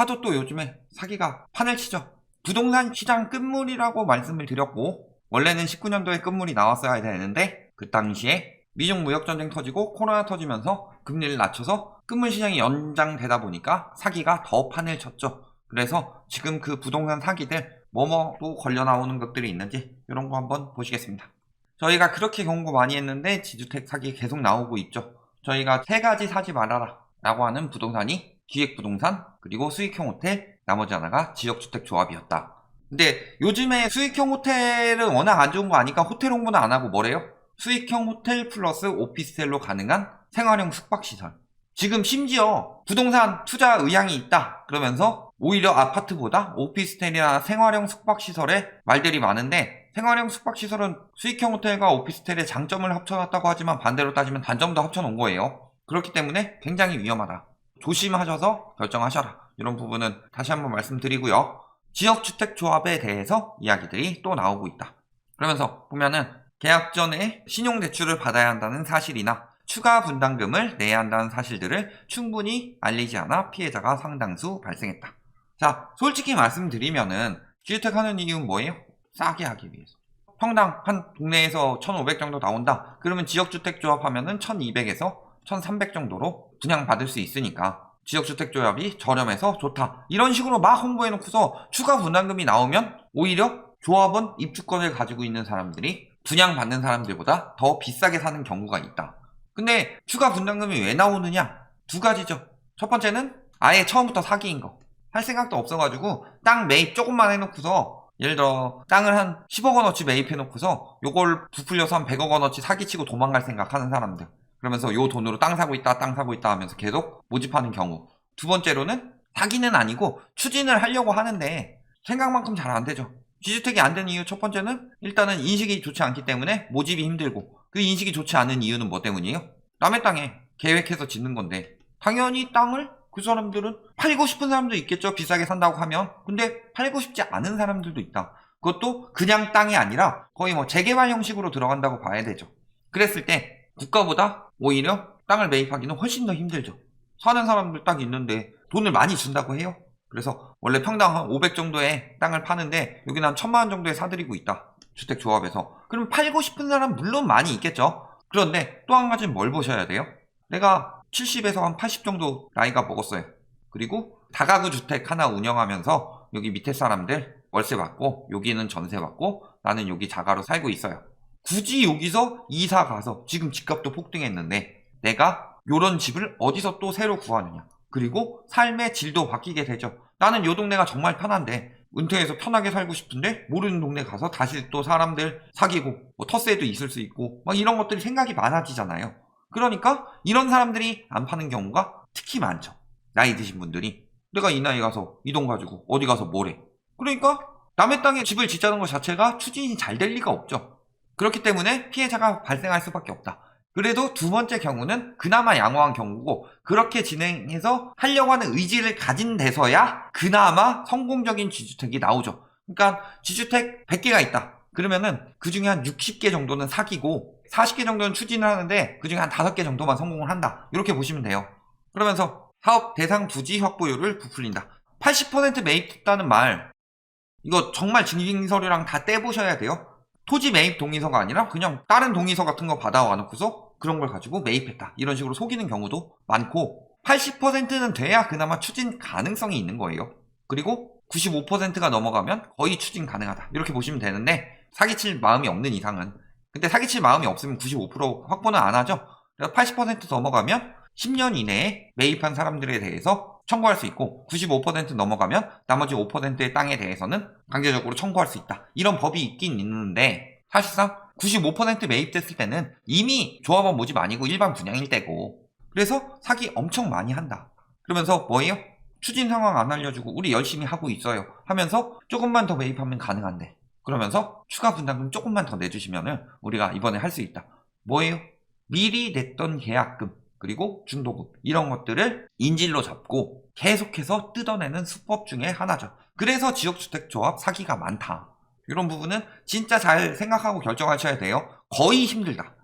하도 또 요즘에 사기가 판을 치죠. 부동산 시장 끝물이라고 말씀을 드렸고 원래는 19년도에 끝물이 나왔어야 되는데 그 당시에 미중 무역 전쟁 터지고 코로나 터지면서 금리를 낮춰서 끝물 시장이 연장되다 보니까 사기가 더 판을 쳤죠. 그래서 지금 그 부동산 사기들 뭐뭐도 걸려 나오는 것들이 있는지 이런 거 한번 보시겠습니다. 저희가 그렇게 경고 많이 했는데 지주택 사기 계속 나오고 있죠. 저희가 세 가지 사지 말아라 라고 하는 부동산이 기획부동산 그리고 수익형 호텔 나머지 하나가 지역주택 조합이었다. 근데 요즘에 수익형 호텔은 워낙 안 좋은 거 아니까 호텔 홍보는 안 하고 뭐래요? 수익형 호텔 플러스 오피스텔로 가능한 생활형 숙박시설. 지금 심지어 부동산 투자 의향이 있다. 그러면서 오히려 아파트보다 오피스텔이나 생활형 숙박시설에 말들이 많은데 생활형 숙박시설은 수익형 호텔과 오피스텔의 장점을 합쳐놨다고 하지만 반대로 따지면 단점도 합쳐놓은 거예요. 그렇기 때문에 굉장히 위험하다. 조심하셔서 결정하셔라. 이런 부분은 다시 한번 말씀드리고요. 지역주택조합에 대해서 이야기들이 또 나오고 있다. 그러면서 보면은 계약 전에 신용대출을 받아야 한다는 사실이나 추가 분담금을 내야 한다는 사실들을 충분히 알리지 않아 피해자가 상당수 발생했다. 자, 솔직히 말씀드리면은 지주택 하는 이유는 뭐예요? 싸게 하기 위해서. 평당 한 동네에서 1,500 정도 나온다. 그러면 지역주택 조합 하면은 1,200에서 1,300 정도로 분양받을 수 있으니까 지역주택 조합이 저렴해서 좋다. 이런 식으로 막 홍보해 놓고서 추가 분담금이 나오면 오히려 조합원 입주권을 가지고 있는 사람들이 분양받는 사람들보다 더 비싸게 사는 경우가 있다. 근데 추가 분담금이 왜 나오느냐? 두 가지죠. 첫 번째는 아예 처음부터 사기인 거. 할 생각도 없어가지고 땅 매입 조금만 해놓고서 예를 들어 땅을 한 10억 원어치 매입해놓고서 요걸 부풀려서 한 100억 원어치 사기치고 도망갈 생각하는 사람들. 그러면서 요 돈으로 땅 사고 있다, 땅 사고 있다 하면서 계속 모집하는 경우. 두 번째로는 사기는 아니고 추진을 하려고 하는데 생각만큼 잘 안 되죠. 지주택이 안 되는 이유 첫 번째는 일단은 인식이 좋지 않기 때문에 모집이 힘들고 그 인식이 좋지 않은 이유는 뭐 때문이에요? 남의 땅에 계획해서 짓는 건데 당연히 땅을 그 사람들은 팔고 싶은 사람도 있겠죠. 비싸게 산다고 하면. 근데 팔고 싶지 않은 사람들도 있다. 그것도 그냥 땅이 아니라 거의 뭐 재개발 형식으로 들어간다고 봐야 되죠. 그랬을 때 국가보다 오히려 땅을 매입하기는 훨씬 더 힘들죠. 사는 사람들 딱 있는데 돈을 많이 준다고 해요. 그래서 원래 평당 한 500 정도의 땅을 파는데 여기는 한 1000만 원 정도에 사드리고 있다. 주택조합에서. 그럼 팔고 싶은 사람 물론 많이 있겠죠. 그런데 또 한 가지는 뭘 보셔야 돼요? 내가 70에서 한 80 정도 나이가 먹었어요. 그리고 다가구 주택 하나 운영하면서 여기 밑에 사람들 월세 받고 여기는 전세 받고 나는 여기 자가로 살고 있어요. 굳이 여기서 이사 가서 지금 집값도 폭등했는데 내가 요런 집을 어디서 또 새로 구하느냐. 그리고 삶의 질도 바뀌게 되죠. 나는 요 동네가 정말 편한데 은퇴해서 편하게 살고 싶은데 모르는 동네 가서 다시 또 사람들 사귀고 뭐 텃세도 있을 수 있고 막 이런 것들이 생각이 많아지잖아요. 그러니까 이런 사람들이 안 파는 경우가 특히 많죠. 나이 드신 분들이 내가 이 나이 가서 이 돈 가지고 어디 가서 뭐래. 그러니까 남의 땅에 집을 짓자는 것 자체가 추진이 잘 될 리가 없죠. 그렇기 때문에 피해자가 발생할 수밖에 없다. 그래도 두 번째 경우는 그나마 양호한 경우고 그렇게 진행해서 하려고 하는 의지를 가진 데서야 그나마 성공적인 지주택이 나오죠. 그러니까 지주택 100개가 있다. 그러면은 그 중에 한 60개 정도는 사기고 40개 정도는 추진을 하는데 그 중에 한 5개 정도만 성공을 한다. 이렇게 보시면 돼요. 그러면서 사업 대상 부지 확보율을 부풀린다. 80% 매입했다는 말 이거 정말 증빙서류랑 다 떼보셔야 돼요. 토지 매입 동의서가 아니라 그냥 다른 동의서 같은 거 받아와 놓고서 그런 걸 가지고 매입했다. 이런 식으로 속이는 경우도 많고 80%는 돼야 그나마 추진 가능성이 있는 거예요. 그리고 95%가 넘어가면 거의 추진 가능하다. 이렇게 보시면 되는데 사기칠 마음이 없는 이상은 근데 사기칠 마음이 없으면 95% 확보는 안 하죠. 그래서 80% 넘어가면 10년 이내에 매입한 사람들에 대해서 청구할 수 있고 95% 넘어가면 나머지 5%의 땅에 대해서는 강제적으로 청구할 수 있다. 이런 법이 있긴 있는데 사실상 95% 매입됐을 때는 이미 조합원 모집 아니고 일반 분양일 때고 그래서 사기 엄청 많이 한다. 그러면서 뭐예요? 추진 상황 안 알려주고 우리 열심히 하고 있어요 하면서 조금만 더 매입하면 가능한데 그러면서 추가 분담금 조금만 더 내주시면은 우리가 이번에 할 수 있다. 뭐예요? 미리 냈던 계약금 그리고 중도금 이런 것들을 인질로 잡고 계속해서 뜯어내는 수법 중에 하나죠. 그래서 지역주택조합 사기가 많다. 이런 부분은 진짜 잘 생각하고 결정하셔야 돼요. 거의 힘들다.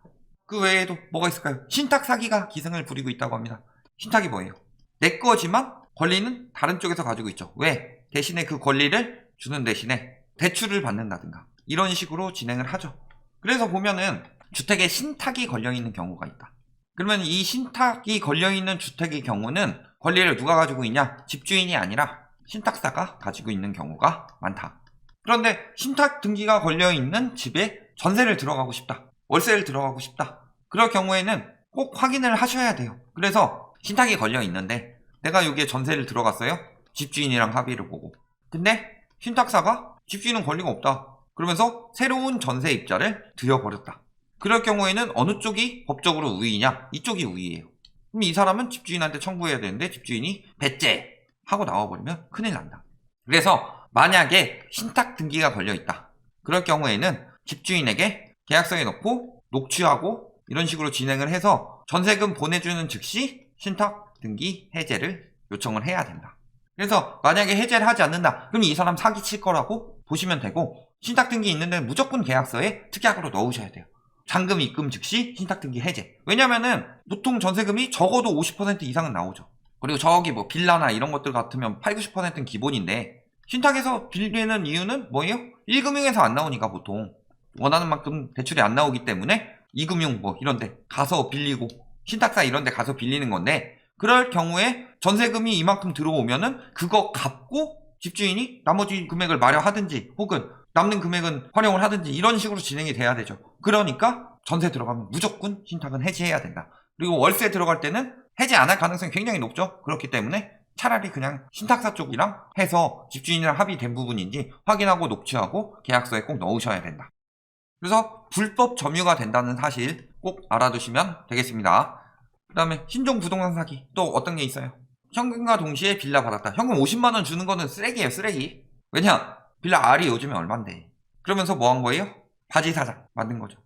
그 외에도 뭐가 있을까요? 신탁 사기가 기승을 부리고 있다고 합니다. 신탁이 뭐예요? 내 거지만 권리는 다른 쪽에서 가지고 있죠. 왜? 대신에 그 권리를 주는 대신에 대출을 받는다든가 이런 식으로 진행을 하죠. 그래서 보면은 주택에 신탁이 걸려 있는 경우가 있다. 그러면 이 신탁이 걸려 있는 주택의 경우는 권리를 누가 가지고 있냐? 집주인이 아니라 신탁사가 가지고 있는 경우가 많다. 그런데 신탁 등기가 걸려 있는 집에 전세를 들어가고 싶다. 월세를 들어가고 싶다. 그럴 경우에는 꼭 확인을 하셔야 돼요. 그래서 신탁이 걸려 있는데 내가 여기에 전세를 들어갔어요. 집주인이랑 합의를 보고. 근데 신탁사가 집주인은 권리가 없다. 그러면서 새로운 전세 입자를 들여버렸다. 그럴 경우에는 어느 쪽이 법적으로 우위냐? 이쪽이 우위예요. 그럼 이 사람은 집주인한테 청구해야 되는데 집주인이 배째 하고 나와버리면 큰일 난다. 그래서 만약에 신탁 등기가 걸려 있다. 그럴 경우에는 집주인에게 계약서에 넣고 녹취하고 이런 식으로 진행을 해서 전세금 보내주는 즉시 신탁 등기 해제를 요청을 해야 된다. 그래서 만약에 해제를 하지 않는다. 그럼 이 사람 사기 칠 거라고 보시면 되고 신탁 등기 있는데 무조건 계약서에 특약으로 넣으셔야 돼요. 잔금 입금 즉시 신탁 등기 해제. 왜냐면은 보통 전세금이 적어도 50% 이상은 나오죠. 그리고 저기 뭐 빌라나 이런 것들 같으면 8, 90%는 기본인데 신탁에서 빌리는 이유는 뭐예요? 1금융에서 안 나오니까 보통 원하는 만큼 대출이 안 나오기 때문에 2금융 뭐 이런 데 가서 빌리고 신탁사 이런 데 가서 빌리는 건데 그럴 경우에 전세금이 이만큼 들어오면은 그거 갚고 집주인이 나머지 금액을 마련하든지 혹은 남는 금액은 활용을 하든지 이런 식으로 진행이 돼야 되죠. 그러니까 전세 들어가면 무조건 신탁은 해지해야 된다. 그리고 월세 들어갈 때는 해지 안 할 가능성이 굉장히 높죠. 그렇기 때문에 차라리 그냥 신탁사 쪽이랑 해서 집주인이랑 합의된 부분인지 확인하고 녹취하고 계약서에 꼭 넣으셔야 된다. 그래서 불법 점유가 된다는 사실 꼭 알아두시면 되겠습니다. 그 다음에 신종 부동산 사기 또 어떤 게 있어요? 현금과 동시에 빌라 받았다. 현금 50만원 주는 거는 쓰레기예요 쓰레기. 왜냐? 빌라 R이 요즘에 얼만데. 그러면서 뭐 한 거예요? 바지 사장 만든 거죠.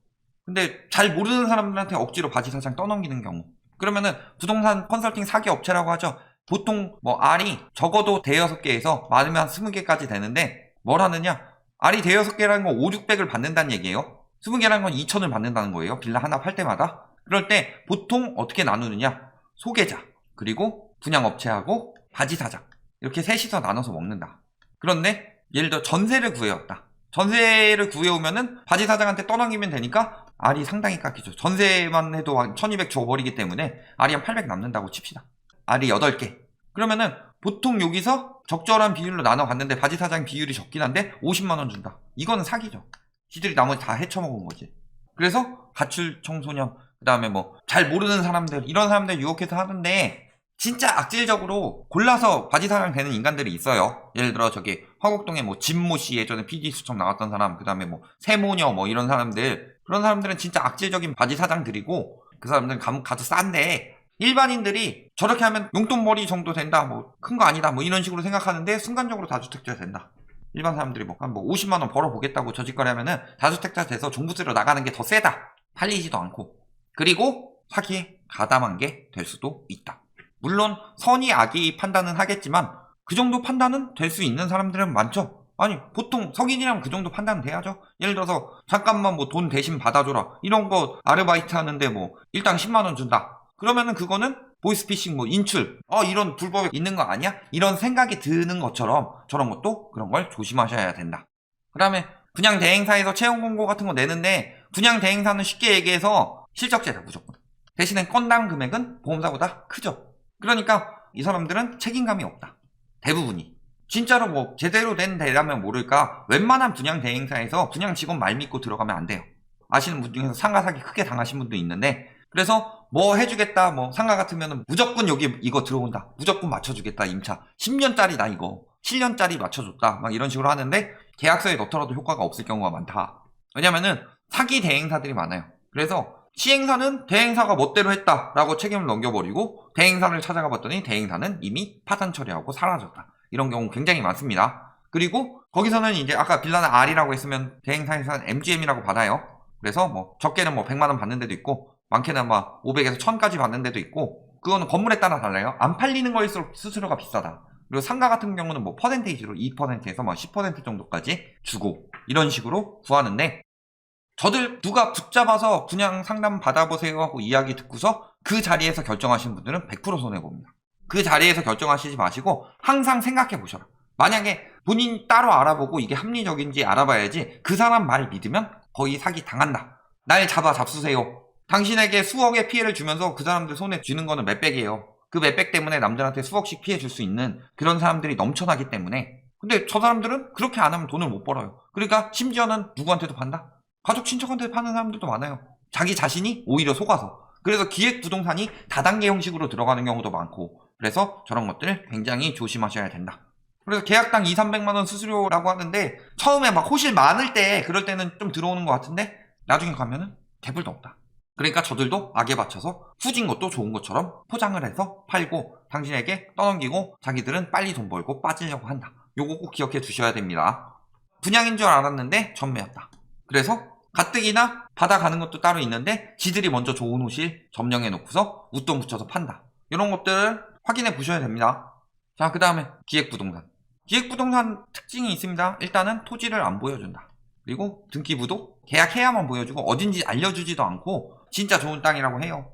근데 잘 모르는 사람들한테 억지로 바지 사장 떠넘기는 경우. 그러면은 부동산 컨설팅 사기 업체라고 하죠. 보통 뭐 R이 적어도 대여섯 개에서 많으면 한 20개까지 되는데 뭘 하느냐? R이 대여섯 개라는 건 5, 600을 받는다는 얘기예요. 20개라는 건 2천을 받는다는 거예요. 빌라 하나 팔 때마다. 그럴 때 보통 어떻게 나누느냐? 소개자, 그리고 분양업체하고 바지 사장. 이렇게 셋이서 나눠서 먹는다. 그런데 예를 들어 전세를 구해왔다. 전세를 구해오면은 바지 사장한테 떠넘기면 되니까 알이 상당히 깎이죠. 전세만 해도 한 1200 줘버리기 때문에 알이 한 800 남는다고 칩시다. 알이 8개. 그러면은 보통 여기서 적절한 비율로 나눠봤는데 바지 사장 비율이 적긴 한데 50만원 준다. 이거는 사기죠. 지들이 나머지 다 헤쳐먹은 거지. 그래서 가출 청소년, 그 다음에 뭐 잘 모르는 사람들, 이런 사람들 유혹해서 하는데 진짜 악질적으로 골라서 바지 사장 되는 인간들이 있어요. 예를 들어 저기 화곡동에 뭐 진모 씨 예전에 PD 수첩 나왔던 사람, 그 다음에 뭐 세모녀 뭐 이런 사람들 그런 사람들은 진짜 악질적인 바지 사장들이고 그 사람들은 가, 가도 싼데 일반인들이 저렇게 하면 용돈벌이 정도 된다, 뭐 큰 거 아니다, 뭐 이런 식으로 생각하는데 순간적으로 다주택자 된다. 일반 사람들이 뭐 한 뭐 50만 원 벌어보겠다고 저 짓거리 하면은 다주택자 돼서 종부세로 나가는 게 더 세다. 팔리지도 않고 그리고 사기에 가담한 게 될 수도 있다. 물론 선이 악이 판단은 하겠지만 그 정도 판단은 될 수 있는 사람들은 많죠. 아니 보통 성인이라면 그 정도 판단은 돼야죠. 예를 들어서 잠깐만 뭐 돈 대신 받아줘라 이런 거 아르바이트 하는데 뭐 일당 10만 원 준다. 그러면은 그거는 보이스피싱 뭐 인출 어 이런 불법이 있는 거 아니야? 이런 생각이 드는 것처럼 저런 것도 그런 걸 조심하셔야 된다. 그 다음에 분양 대행사에서 채용 공고 같은 거 내는데 분양 대행사는 쉽게 얘기해서 실적제다 무조건. 대신에 건당 금액은 보험사보다 크죠. 그러니까 이 사람들은 책임감이 없다. 대부분이. 진짜로 뭐 제대로 된 데라면 모를까? 웬만한 분양 대행사에서 분양 직원 말 믿고 들어가면 안 돼요. 아시는 분 중에서 상가 사기 크게 당하신 분도 있는데 그래서 뭐 해주겠다 뭐 상가 같으면 무조건 여기 이거 들어온다. 무조건 맞춰주겠다 임차. 10년짜리다 이거. 7년짜리 맞춰줬다. 막 이런 식으로 하는데 계약서에 넣더라도 효과가 없을 경우가 많다. 왜냐면은 사기 대행사들이 많아요. 그래서 시행사는 대행사가 멋대로 했다라고 책임을 넘겨버리고 대행사를 찾아가 봤더니 대행사는 이미 파산 처리하고 사라졌다 이런 경우 굉장히 많습니다 그리고 거기서는 이제 아까 빌라는 R이라고 했으면 대행사에서는 MGM이라고 받아요 그래서 뭐 적게는 뭐 100만 원 받는 데도 있고 많게는 막 500에서 1000까지 받는 데도 있고 그거는 건물에 따라 달라요. 안 팔리는 거일수록 수수료가 비싸다. 그리고 상가 같은 경우는 뭐 퍼센테이지로 2%에서 뭐10% 정도까지 주고 이런 식으로 구하는데 저들 누가 붙잡아서 분양 상담 받아보세요 하고 이야기 듣고서 그 자리에서 결정하신 분들은 100% 손해봅니다. 그 자리에서 결정하시지 마시고 항상 생각해 보셔라. 만약에 본인이 따로 알아보고 이게 합리적인지 알아봐야지 그 사람 말 믿으면 거의 사기 당한다. 날 잡아 잡수세요. 당신에게 수억의 피해를 주면서 그 사람들 손에 쥐는 거는 몇백이에요. 그 몇백 때문에 남들한테 수억씩 피해 줄 수 있는 그런 사람들이 넘쳐나기 때문에 근데 저 사람들은 그렇게 안 하면 돈을 못 벌어요. 그러니까 심지어는 누구한테도 판다? 가족 친척한테 파는 사람들도 많아요. 자기 자신이 오히려 속아서. 그래서 기획 부동산이 다단계 형식으로 들어가는 경우도 많고 그래서 저런 것들 굉장히 조심하셔야 된다. 그래서 계약당 2, 300만 원 수수료라고 하는데 처음에 막 호실 많을 때 그럴 때는 좀 들어오는 것 같은데 나중에 가면은 개불도 없다. 그러니까 저들도 악에 받쳐서 후진 것도 좋은 것처럼 포장을 해서 팔고 당신에게 떠넘기고 자기들은 빨리 돈 벌고 빠지려고 한다. 요거 꼭 기억해 두셔야 됩니다. 분양인 줄 알았는데 전매였다. 그래서 가뜩이나 받아가는 것도 따로 있는데 지들이 먼저 좋은 호실 점령해 놓고서 웃돈 붙여서 판다. 이런 것들을 확인해 보셔야 됩니다. 자, 그 다음에 기획부동산. 기획부동산 특징이 있습니다. 일단은 토지를 안 보여준다. 그리고 등기부도 계약해야만 보여주고 어딘지 알려주지도 않고 진짜 좋은 땅이라고 해요.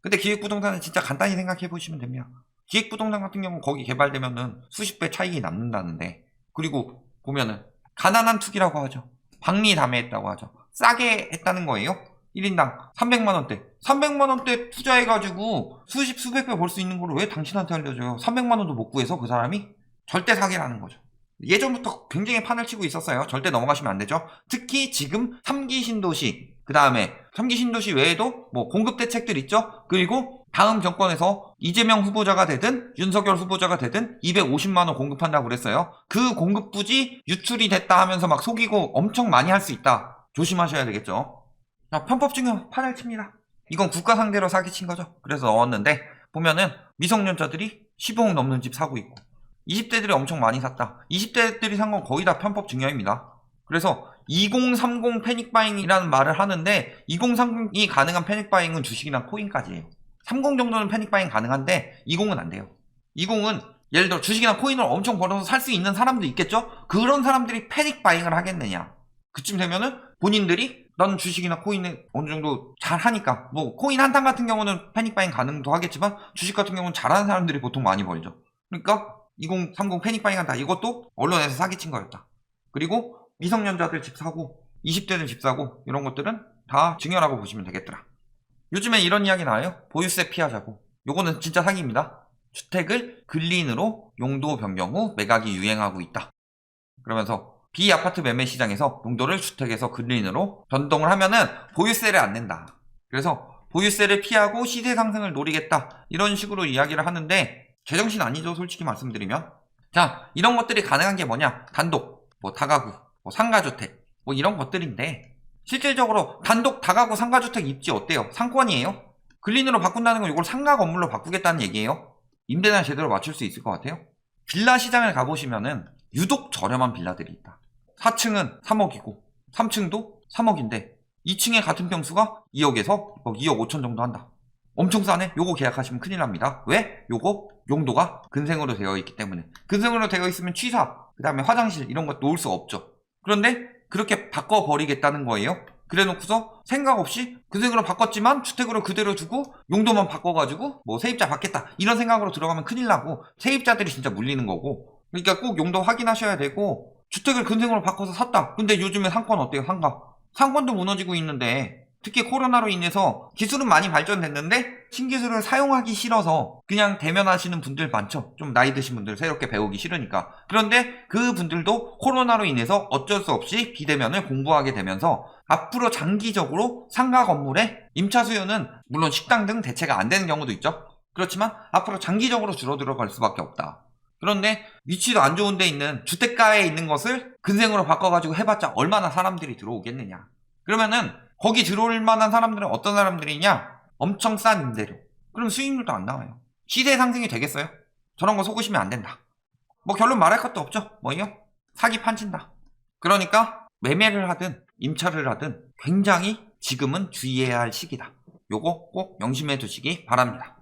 근데 기획부동산은 진짜 간단히 생각해 보시면 됩니다. 기획부동산 같은 경우는 거기 개발되면은 수십 배 차익이 남는다는데 그리고 보면은 가난한 투기라고 하죠. 박리담회했다고 하죠. 싸게 했다는 거예요. 1인당 300만원대. 300만원대 투자해가지고 수십, 수백 배 벌 수 있는 걸 왜 당신한테 알려줘요? 300만원도 못 구해서 그 사람이? 절대 사기라는 거죠. 예전부터 굉장히 판을 치고 있었어요. 절대 넘어가시면 안 되죠. 특히 지금 3기 신도시, 그 다음에 3기 신도시 외에도 뭐 공급 대책들 있죠. 그리고 다음 정권에서 이재명 후보자가 되든 윤석열 후보자가 되든 250만원 공급한다고 그랬어요. 그 공급 부지 유출이 됐다 하면서 막 속이고 엄청 많이 할 수 있다. 조심하셔야 되겠죠. 자, 편법 증여 판을 칩니다. 이건 국가 상대로 사기친 거죠. 그래서 넣었는데 보면은 미성년자들이 15억 넘는 집 사고 있고 20대들이 엄청 많이 샀다. 20대들이 산 건 거의 다 편법 증여입니다. 그래서 2030 패닉바잉이라는 말을 하는데 2030이 가능한 패닉바잉은 주식이나 코인까지예요. 30 정도는 패닉 바잉 가능한데 20은 안 돼요. 20은 예를 들어 주식이나 코인을 엄청 벌어서 살 수 있는 사람도 있겠죠? 그런 사람들이 패닉 바잉을 하겠느냐? 그쯤 되면은 본인들이 나는 주식이나 코인을 어느 정도 잘 하니까 뭐 코인 한탕 같은 경우는 패닉 바잉 가능도 하겠지만 주식 같은 경우는 잘하는 사람들이 보통 많이 벌죠. 그러니까 2030 패닉 바잉 한다. 이것도 언론에서 사기친 거였다. 그리고 미성년자들 집 사고 20대들 집 사고 이런 것들은 다 증여라고 보시면 되겠더라. 요즘에 이런 이야기 나와요. 보유세 피하자고. 요거는 진짜 사기입니다. 주택을 근린으로 용도 변경 후 매각이 유행하고 있다. 그러면서 비아파트 매매 시장에서 용도를 주택에서 근린으로 변동을 하면은 보유세를 안 낸다. 그래서 보유세를 피하고 시세 상승을 노리겠다. 이런 식으로 이야기를 하는데 제정신 아니죠. 솔직히 말씀드리면. 자, 이런 것들이 가능한 게 뭐냐? 단독, 뭐 다가구, 뭐 상가주택, 뭐 이런 것들인데 실질적으로 단독 다가구 상가주택 입지 어때요? 상권이에요? 근린으로 바꾼다는 건 이걸 상가 건물로 바꾸겠다는 얘기예요? 임대나 제대로 맞출 수 있을 것 같아요? 빌라 시장을 가보시면은 유독 저렴한 빌라들이 있다. 4층은 3억이고 3층도 3억인데 2층의 같은 평수가 2억에서 2억 5천 정도 한다. 엄청 싸네? 요거 계약하시면 큰일 납니다. 왜? 요거 용도가 근생으로 되어 있기 때문에. 근생으로 되어 있으면 취사, 그 다음에 화장실 이런 거 놓을 수 없죠. 그런데 그렇게 바꿔버리겠다는 거예요. 그래 놓고서 생각 없이 근생으로 바꿨지만 주택으로 그대로 두고 용도만 바꿔가지고 뭐 세입자 받겠다 이런 생각으로 들어가면 큰일 나고 세입자들이 진짜 물리는 거고 그러니까 꼭 용도 확인하셔야 되고 주택을 근생으로 바꿔서 샀다. 근데 요즘에 상권 어때요? 상가. 상권도 무너지고 있는데 특히 코로나로 인해서 기술은 많이 발전됐는데 신기술을 사용하기 싫어서 그냥 대면하시는 분들 많죠. 좀 나이 드신 분들 새롭게 배우기 싫으니까. 그런데 그 분들도 코로나로 인해서 어쩔 수 없이 비대면을 공부하게 되면서 앞으로 장기적으로 상가 건물의 임차 수요는 물론 식당 등 대체가 안 되는 경우도 있죠. 그렇지만 앞으로 장기적으로 줄어들어 갈 수밖에 없다. 그런데 위치도 안 좋은 데 있는 주택가에 있는 것을 근생으로 바꿔가지고 해봤자 얼마나 사람들이 들어오겠느냐. 그러면은 거기 들어올 만한 사람들은 어떤 사람들이냐? 엄청 싼 임대료. 그럼 수익률도 안 나와요. 시세 상승이 되겠어요? 저런 거 속으시면 안 된다. 뭐 결론 말할 것도 없죠. 뭐요? 사기 판친다. 그러니까 매매를 하든 임차를 하든 굉장히 지금은 주의해야 할 시기다. 요거 꼭 명심해 두시기 바랍니다.